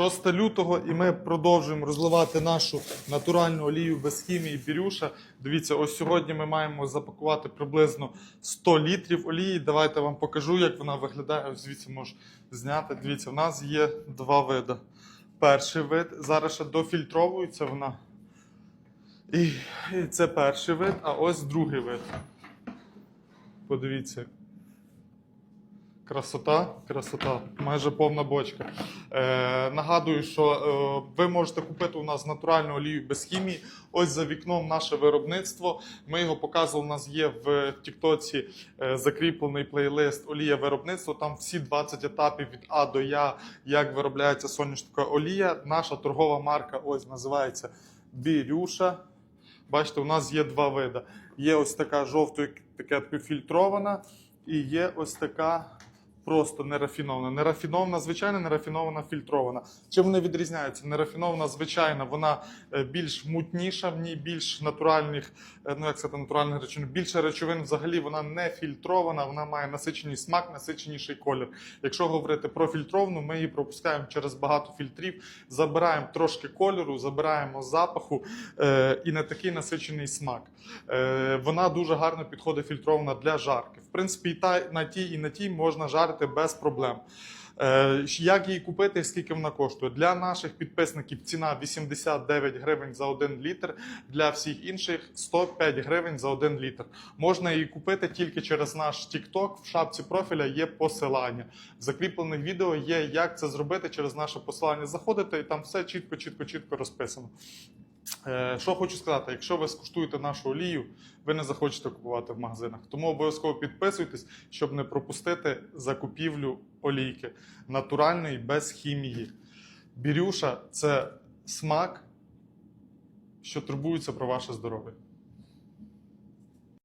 6 лютого, і ми продовжуємо розливати нашу натуральну олію без хімії бірюша. Дивіться, ось сьогодні ми маємо запакувати приблизно 100 літрів олії. Давайте вам покажу, як вона виглядає. Ось звідси можу зняти. Дивіться, в нас є два види. Перший вид зараз ще дофільтровується вона. І, це перший вид, а ось другий вид. Подивіться. Красота, красота, майже повна бочка. Е, нагадую, що е, ви можете купити у нас натуральну олію без хімії. Ось за вікном наше виробництво. Ми його показували. У нас є в Тіктоці е, закріплений плейлист Олія виробництво. Там всі 20 етапів від А до Я, як виробляється соняшника олія. Наша торгова марка ось називається Бірюша. Бачите, у нас є два види. Є ось така жовтою етикеткою фільтрована, і є ось така просто нерафінована. Нерафінована, звичайна, нерафінована, фільтрована. Чим вони відрізняються? Нерафінована, звичайна, вона е, більш мутніша, в ній більш натуральних, е, ну як сказати, натуральних речовин. Більше речовин взагалі вона не фільтрована, вона має насичений смак, насиченіший колір. Якщо говорити про фільтровану, ми її пропускаємо через багато фільтрів, забираємо трошки кольору, забираємо запаху е, і не такий насичений смак. Вона дуже гарно підходить фільтрована для жарки. Принципі, і та, на тій, і на тій можна жарити без проблем. Е, Як її купити, скільки вона коштує? Для наших підписників ціна 89 гривень за 1 літр, для всіх інших 105 гривень за 1 літр. Можна її купити тільки через наш TikTok. В шапці профіля є посилання. В закріплених відео є, як це зробити через наше посилання. Заходите і там все чітко, чітко, чітко розписано. Е, Що хочу сказати, якщо ви скуштуєте нашу олію, ви не захочете купувати в магазинах. Тому обов'язково підписуйтесь, щоб не пропустити закупівлю олійки натуральної без хімії. Бірюша це смак, що турбується про ваше здоров'я.